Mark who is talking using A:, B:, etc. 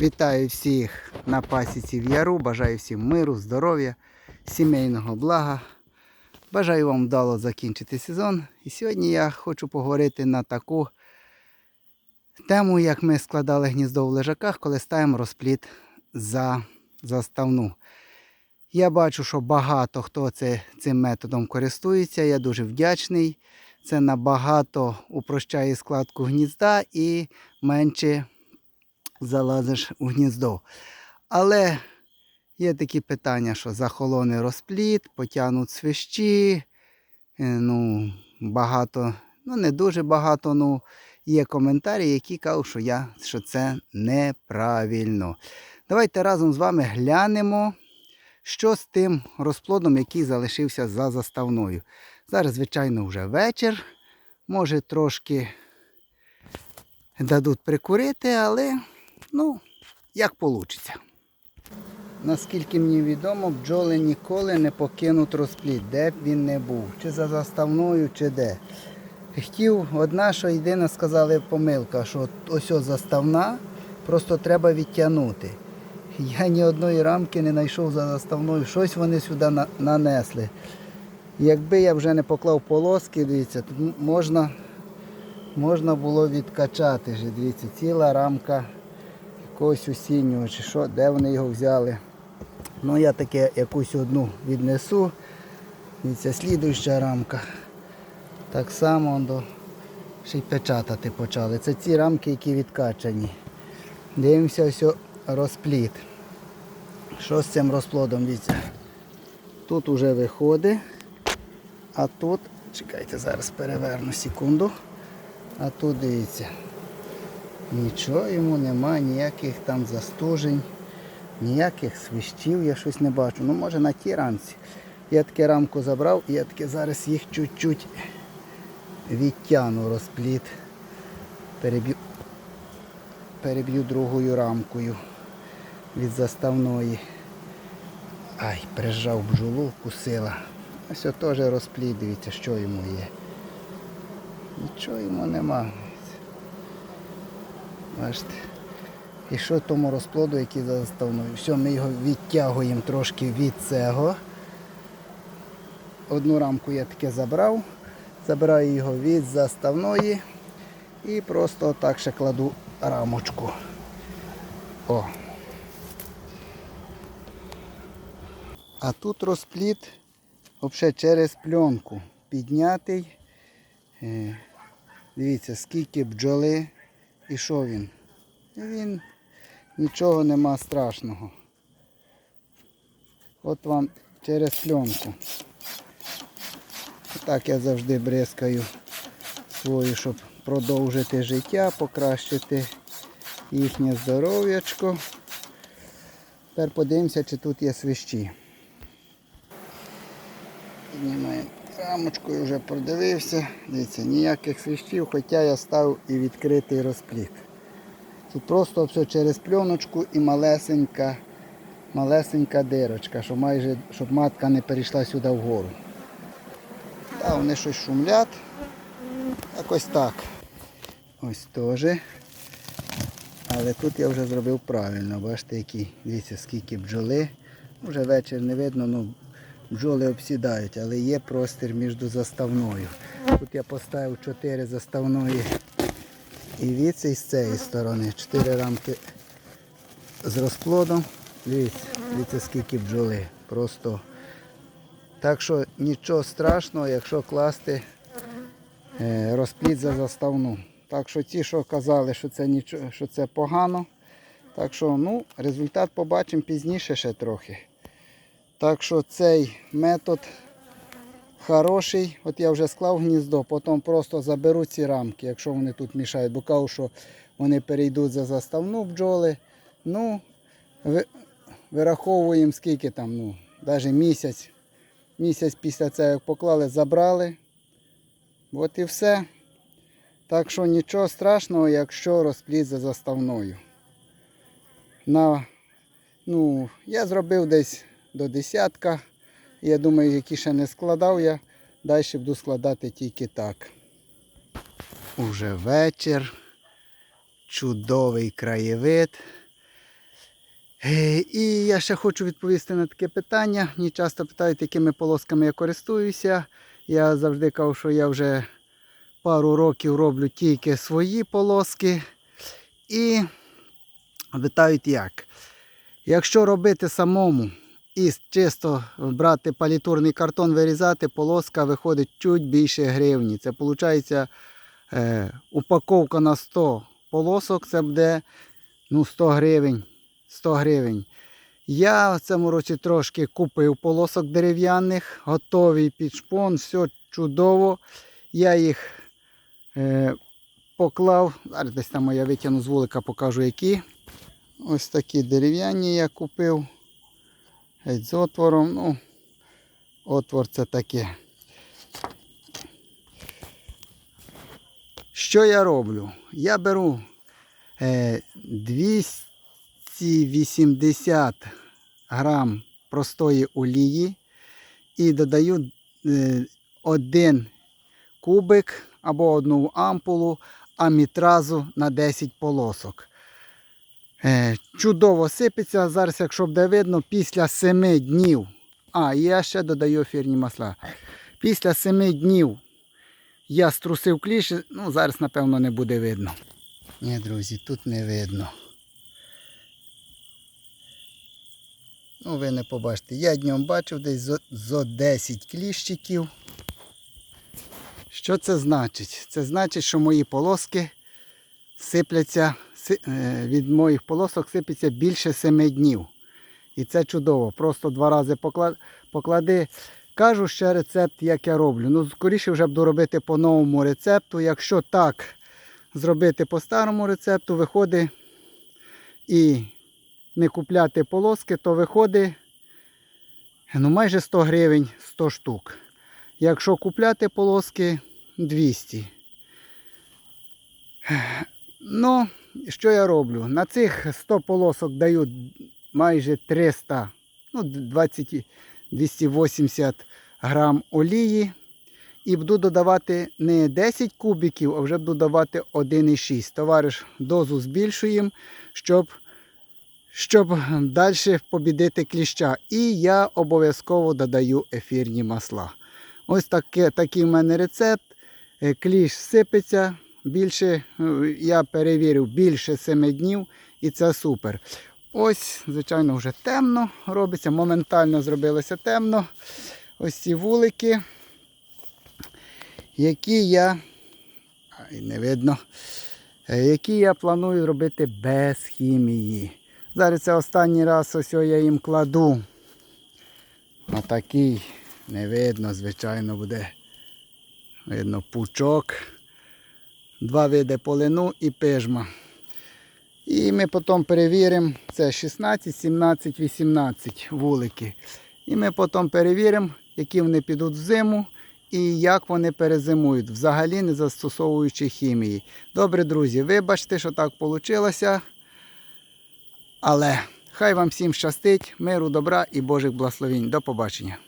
A: Вітаю всіх на пасіці в Яру. Бажаю всім миру, здоров'я, сімейного блага. Бажаю вам вдало закінчити сезон. І сьогодні я хочу поговорити на таку тему, як ми складали гніздо в лежаках, коли ставимо розпліт за заставну. Я бачу, що багато хто це, цим методом користується. Я дуже вдячний. Це набагато упрощає складку гнізда і менше залазиш у гніздо. Але є такі питання, що захолоне розпліт, потягнуть свищі. е, Ну, багато, ну не дуже багато, ну є коментарі, які кажуть, що, я, що це неправильно. Давайте разом з вами глянемо, що з тим розплодом, який залишився за заставною. Зараз, звичайно, вже вечір. Може трошки дадуть прикурити, але ну, як вийде. Наскільки мені відомо, бджоли ніколи не покинуть розплід, де б він не був, чи за заставною, чи де. Хотів, одна, що єдина сказали помилка, що ось ось заставна, просто треба відтягнути. Я ні одної рамки не знайшов за заставною, щось вони сюди на- нанесли. Якби я вже не поклав полоски, дивіться, тут можна, можна було відкачати. Дивіться, ціла рамка якогось осіннього чи що, де вони його взяли. Ну я таке якусь одну віднесу. Дивіться, слідуюча рамка. Так само до ще й печатати почали. Це ці рамки, які відкачані. Дивимося ось розпліт. Що з цим розплодом, дивіться. Тут уже виходить. А тут, чекайте, зараз переверну секунду. А тут дивіться. Нічого йому немає, ніяких там застужень, ніяких свищів я щось не бачу. Ну може на тій рамці. Я таке рамку забрав і я таке зараз їх чуть-чуть відтягну розпліт. Переб'ю, переб'ю другою рамкою від заставної. Ай, прижав бджолу, вкусила. Ось теж розпліт, дивіться, що йому є. Нічого йому нема. Бачите. І що тому розплоду, який за заставною? Все, ми його відтягуємо трошки від цього. Одну рамку я таке забрав. Забираю його від заставної і просто так ще кладу рамочку. О. А тут розпліт взагалі через пленку піднятий. Е, Дивіться, скільки бджоли і що він? Він нічого нема страшного. От вам через пленку. Так я завжди бризкаю свою, щоб продовжити життя, покращити їхнє здоров'ячко. Тепер подивимося, чи тут є свищі. Піднімаємо рамочкою, вже продивився. Дивіться, ніяких свищів, хоча я став і відкритий розпліт. Тут просто все через пленочку і малесенька, малесенька дирочка, щоб, майже, щоб матка не перейшла сюди вгору. Та вони щось шумлять. Якось так. Ось теж. Але тут я вже зробив правильно. Бачите, які, дивіться, скільки бджоли. Вже вечір не видно, ну бджоли обсідають, але є простір між заставною. Тут я поставив 4 заставної і і з цієї сторони. 4 рамки з розплодом. Дивіться, дивіться, скільки бджоли. Просто. Так що нічого страшного, якщо класти е, розплід за заставну. Так що ті, що казали, що це нічого, що це погано. Так що ну, результат побачимо пізніше ще трохи. Так що цей метод хороший. От я вже склав гніздо, потім просто заберу ці рамки, якщо вони тут мішають, бо кажу, що вони перейдуть за заставну бджоли. Ну, вираховуємо скільки там, ну, навіть місяць. Місяць після цього як поклали, забрали. От і все. Так що нічого страшного, якщо розпліт за заставною. На, ну, я зробив десь до десятка. Я думаю, які ще не складав я, далі буду складати тільки так. Уже вечір. Чудовий краєвид. Е, І я ще хочу відповісти на таке питання. Мені часто питають, якими полосками я користуюся. Я завжди кажу, що я вже пару років роблю тільки свої полоски. І питають як. Якщо робити самому і чисто брати палітурний картон, вирізати, полоска виходить чуть більше гривні. Це виходить е, упаковка на 100 полосок, це буде ну, 100 гривень. 100 гривень. Я в цьому році трошки купив полосок дерев'яних, готовий під шпон, все чудово. Я їх е, поклав. Зараз десь там я витягну з вулика, покажу які. Ось такі дерев'яні я купив. З отвором. Ну, отвор це таке. Що я роблю? Я беру е, 280 грам простої олії і додаю е, один кубик або одну ампулу амітразу на 10 полосок. Е, чудово сипеться. Зараз, якщо буде видно, після 7 днів. А, я ще додаю ефірні масла. Після 7 днів я струсив кліш, ну зараз, напевно, не буде видно. Ні, друзі, тут не видно. Ну, ви не побачите. Я днем бачив десь зо, зо 10 кліщиків. Що це значить? Це значить, що мої полоски сипляться, си- від моїх полосок сипеться більше 7 днів. І це чудово. Просто два рази поклади. Кажу ще рецепт, як я роблю. Ну, скоріше вже буду робити по новому рецепту. Якщо так зробити по старому рецепту, виходить і не купляти полоски, то виходить ну, майже 100 гривень 100 штук. Якщо купляти полоски 200. Ну, що я роблю? На цих 100 полосок даю майже 300, ну, 20, 280 грам олії. І буду додавати не 10 кубиків, а вже буду давати 1,6. Товариш, дозу збільшуємо, щоб, щоб далі побідити кліща. І я обов'язково додаю ефірні масла. Ось таке, такий в мене рецепт. Е, Кліщ сипеться більше, е, я перевірив більше 7 днів і це супер. Ось, звичайно, вже темно робиться, моментально зробилося темно. Ось ці вулики, які я. Ай, не видно. е, Які я планую робити без хімії. Зараз це останній раз ось я їм кладу. Отакий, не видно, звичайно, буде. Видно пучок. Два види полину і пижма. І ми потім перевіримо, це 16, 17, 18 вулики. І ми потім перевіримо, які вони підуть в зиму і як вони перезимують, взагалі не застосовуючи хімії. Добре, друзі, вибачте, що так вийшло. Але хай вам всім щастить, миру, добра і Божих благословень. До побачення.